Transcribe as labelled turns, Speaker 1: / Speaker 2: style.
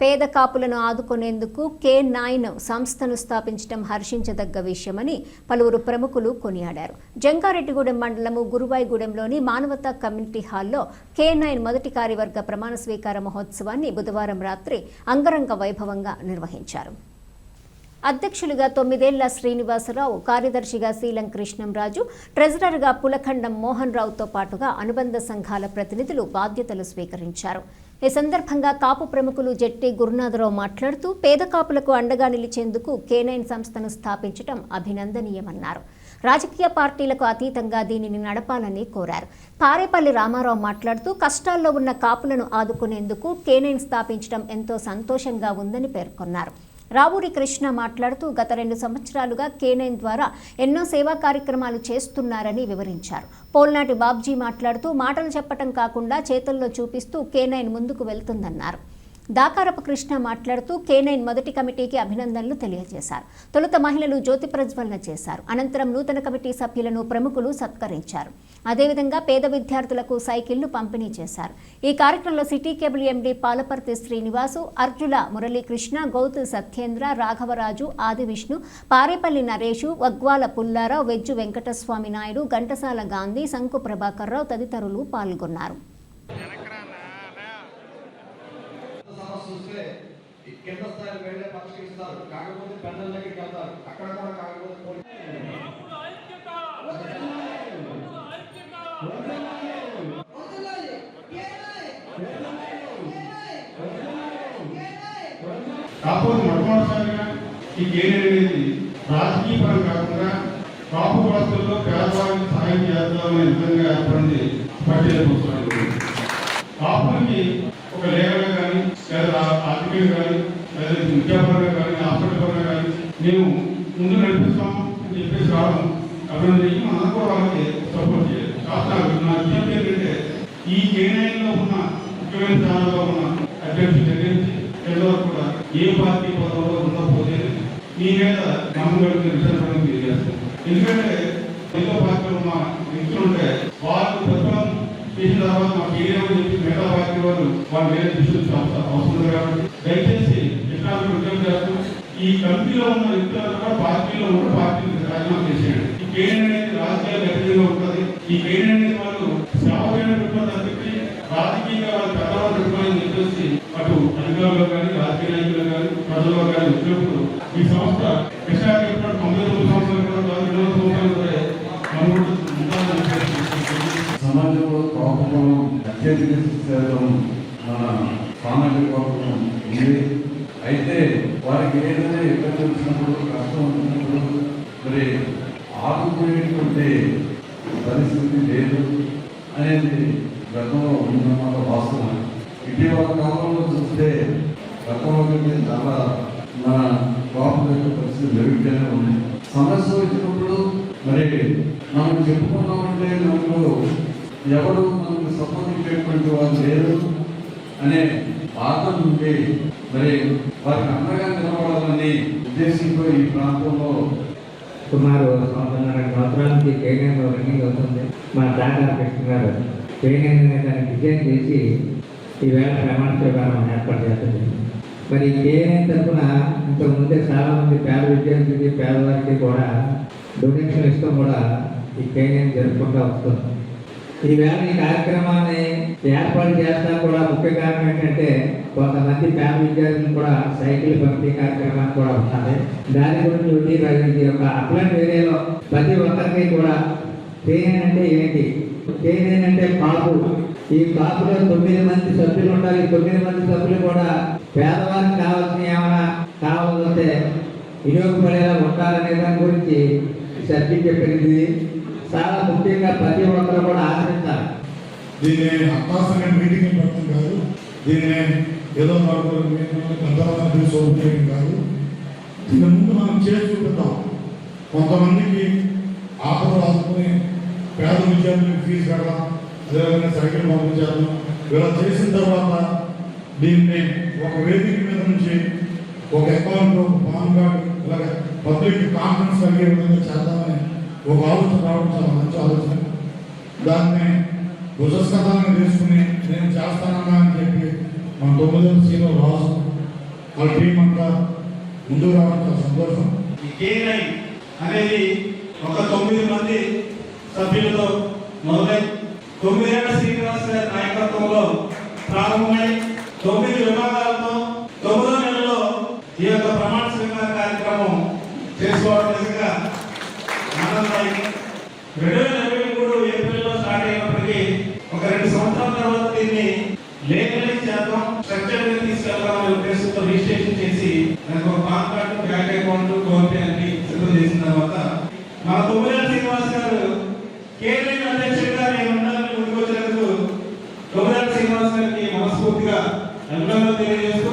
Speaker 1: పేద కాపులను ఆదుకునేందుకు కే నైన్ సంస్థను స్థాపించడం హర్షించదగ్గ విషయమని పలువురు ప్రముఖులు కొనియాడారు. జంగారెడ్డిగూడెం మండలము గురువాయిగూడెంలోని మానవతా కమ్యూనిటీ హాల్లో కే నైన్ మొదటి కార్యవర్గ ప్రమాణ స్వీకార మహోత్సవాన్ని బుధవారం రాత్రి అంగరంగ వైభవంగా నిర్వహించారు. అధ్యక్షులుగా తొమ్మిదేళ్ళ శ్రీనివాసరావు కార్యదర్శిగా శీలం కృష్ణంరాజు ట్రెజరర్గా పులఖండం మోహన్ రావుతో పాటుగా అనుబంధ సంఘాల ప్రతినిధులు బాధ్యతలు స్వీకరించారు. ఈ సందర్భంగా కాపు ప్రముఖులు జట్టి గురునాథరావు మాట్లాడుతూ పేద కాపులకు అండగా నిలిచేందుకు కేనైన్ సంస్థను స్థాపించడం అభినందనీయమన్నారు. రాజకీయ పార్టీలకు అతీతంగా దీనిని నడపాలని కోరారు. పారేపల్లి రామారావు మాట్లాడుతూ కష్టాల్లో ఉన్న కాపులను ఆదుకునేందుకు కేనైన్ స్థాపించడం ఎంతో సంతోషంగా ఉందని పేర్కొన్నారు. రావూరి కృష్ణ మాట్లాడుతూ గత రెండు సంవత్సరాలుగా కేనైన్ ద్వారా ఎన్నో సేవా కార్యక్రమాలు చేస్తున్నారని వివరించారు. పోల్నాటి బాబ్జీ మాట్లాడుతూ మాటలు చెప్పటం కాకుండా చేతుల్లో చూపిస్తూ కేనైన్ ముందుకు వెళ్తుందన్నారు. దాకారపు కృష్ణ మాట్లాడుతూ కేనైన్ మొదటి కమిటీకి అభినందనలు తెలియజేశారు. తొలుత మహిళలు జ్యోతి ప్రజ్వలన చేశారు. అనంతరం నూతన కమిటీ సభ్యులను ప్రముఖులు సత్కరించారు. అదేవిధంగా పేద విద్యార్థులకు సైకిళ్ళు పంపిణీ చేశారు. ఈ కార్యక్రమంలో city cable MD Palaparthi Srinivasu Arjula Muralikrishna Gouthu Satyendra Raghavaraju Adi Vishnu Parepalli Naresh Vagvala Pullarao Vejju Venkataswamy Naidu Ghantasala Gandhi Shanku Prabhakar Rao తదితరులు పాల్గొన్నారు
Speaker 2: సమస్య వస్తే ఈ కింద స్థాయికి వెళ్ళే పరిష్కరిస్తారు కాకపోతే పెద్దల దగ్గరికి వెళ్తారు. అక్కడ కూడా కాకపోతే పోలీసు
Speaker 3: కాకపోతే మొట్టమొదటిసారిగా ఈ గేమ్ అనేది రాజకీయ పరం కాకుండా కాపు వ్యవస్థల్లో పేదవాళ్ళకి సహాయం చేద్దామనే విధంగా ఏర్పడింది పట్టేల పుస్తకాలు. కాపులకి ఒక లేఖగా ఆర్థికంగా కానీ లేదా విద్యాపరంగా కానీ హాస్పిటల్ పరంగా కానీ మేము ముందు నడిపిస్తాం అని చెప్పేసి రావడం అభివృద్ధికి మనం కూడా వాళ్ళకి సపోర్ట్ చేయాలి. కాస్త నా విజ్ఞప్తి ఏంటంటే ఈ కేనైన్లో ఉన్న ముఖ్యమైన స్థానంలో ఉన్న అభ్యర్థుల దగ్గర నుంచి కింద కూడా ఏ పార్టీ పదవిలో ఉండకపోతే మీ మీద నమ్మకం విషయాన్ని తెలియజేస్తాం ఎందుకంటే ఎన్నో పార్టీలు ఉన్న వ్యక్తులు వాళ్ళు చేసిన తర్వాత మాకు ఏమని చెప్పి మిగతా పార్టీ వాళ్ళు వాళ్ళు వేరే దృష్టి అవసరం కాబట్టి దయచేసి ఎకనామిక్ విజ్ఞప్తి చేస్తూ ఈ కంపెనీలో ఉన్న వ్యక్తులను కూడా పార్టీలో ఉన్న పార్టీని రాజీనామా చేసేయండి ఈ కేంద్రం అనేది రాజకీయాలు గట్టిగా ఉంటుంది ఈ కేంద్రం అనేది వాళ్ళు సేవమైన పెట్టుకుని తప్పించి రాజకీయంగా వాళ్ళు పెద్దవాళ్ళు పెట్టుకోవాలని చెప్పేసి అటు అధికారులు కానీ రాజకీయ నాయకులు కానీ ప్రజల్లో కానీ ఉద్యోగులు ఈ సంస్థ కృష్ణా చెప్పినట్టు తొంభై తొమ్మిది సంవత్సరాలు కూడా కాదు రెండు వందల సంవత్సరాలు కూడా మనం కూడా ఉంటామని చెప్పేసి
Speaker 4: సమాజంలో కోపం అత్యధిక శాతం మన సామాజిక కోపం ఉంది. అయితే వారికి ఏదైనా ఇబ్బంది వచ్చినప్పుడు కష్టం వచ్చినప్పుడు మరి ఆదుకునేటువంటి పరిస్థితి లేదు అనేది గతంలో ఉన్నమాట వాస్తవం. ఇటీవల కాలంలో చూస్తే గతంలో కంటే చాలా మన కోపం యొక్క పరిస్థితి మెరుగుతూనే ఉంది సమస్య వచ్చినప్పుడు మరి మనం చెప్పుకున్నామంటే మనకు ఎవరు మన సపోర్ట్ వాళ్ళు లేరు అనే బాధ నుండి మరి వారికి అండగా నిలబడాలని ఉద్దేశంతో ఈ ప్రాంతంలో
Speaker 5: సుమారు సంవత్సరాల సంవత్సరానికి కేంద్రంలో రన్నింగ్ అవుతుంది. మా డాక్టర్ కృష్ణ గారు కేనైన్ అనే దాన్ని డిజైన్ చేసి ఈవేళ ప్రమాణ స్వీకారం ఏర్పాటు చేస్తుంది మరి కేనైన్ తరఫున ఇంతకుముందే చాలామంది పేద విద్యార్థులకి పేదవారికి కూడా డొనేషన్ ఇస్తూ కూడా ఈ కేనైన్ జరుపుకుంటూ వస్తుంది ఈవేళ ఈ కార్యక్రమాన్ని ఏర్పాటు చేస్తా కూడా ముఖ్య కారణం ఏంటంటే కొంతమంది పేద విద్యార్థులు కూడా సైకిల్ పంపిణీ కార్యక్రమాన్ని కూడా ఉన్నది దాని గురించి ఇది ఒక అప్లైన్ ఏరియాలో ప్రతి ఒక్కరికి కూడా ట్రైన్ అంటే ఏంటి? ట్రైన్ అంటే కాపు ఈ కాపులో తొమ్మిది మంది సభ్యులు ఉండాలి. తొమ్మిది మంది సభ్యులు కూడా పేదవారికి కావాల్సిన ఏమైనా కావాలంటే వినియోగపడేలా ఉండాలనే దాని గురించి సభ్యులు చెప్పింది చాలా ముఖ్యంగా ప్రతి ఒక్కరు కూడా ఆచరించాలి.
Speaker 6: దీన్ని అత్యాసంగా మీటింగ్ పెట్టడం కాదు. దీన్ని ఏదో మరొక కొంతమంది కాదు. దీని ముందు మనం చేసి చూపిద్దాం కొంతమందికి ఆపద రాసుకుని పేద విద్యార్థులకు ఫీజు కడదాం అదేవిధంగా సైకిల్ పంపించాలి ఇలా చేసిన తర్వాత దీన్ని ఒక వేదిక మీద నుంచి ఒక అకౌంట్ పాన్ కార్డు ఇలాగ పబ్లిక్ కాన్ఫిడెన్స్ కలిగే విధంగా చేద్దామని ఒక ఆలోచన రావడం చాలా మంచి ఆలోచన. దాన్ని భుజస్కంధాలను తీసుకుని నేను చేస్తానన్నా అని చెప్పి మన తొమ్మిదవ సీలో రాజు వాళ్ళ టీం అంతా ముందుకు రావడం చాలా సంతోషం.
Speaker 7: ఈ అనేది ఒక తొమ్మిది మంది సభ్యులతో మొదలై తొమ్మిదేళ్ళ శ్రీనివాస నాయకత్వంలో ప్రారంభమై తొమ్మిది విభాగాలు తొమ్మిదో నెలలో ఈ యొక్క ప్రమాణ స్వీకార కార్యక్రమం చేసుకోవడం నిజంగా ఆనందదాయకం రెండు వేల ఇరవై మూడు ఏప్రిల్లో స్టార్ట్ అయినప్పటికీ ఒక రెండు సంవత్సరాల తర్వాత దీన్ని లేఖలైజ్ చేద్దాం స్ట్రక్చర్ మీద తీసుకెళ్దాం ఉద్దేశంతో రిజిస్ట్రేషన్ చేసి దానికి ఒక PAN card bank account PhonePe అన్ని సిద్ధం చేసిన తర్వాత మన తొమ్మిది శ్రీనివాస్ గారు కేంద్ర అధ్యక్షుడిగా నేను ఉండాలని ముందుకు వచ్చినందుకు తొమ్మిది శ్రీనివాస్ గారికి మనస్ఫూర్తిగా అభినందనలు తెలియజేస్తూ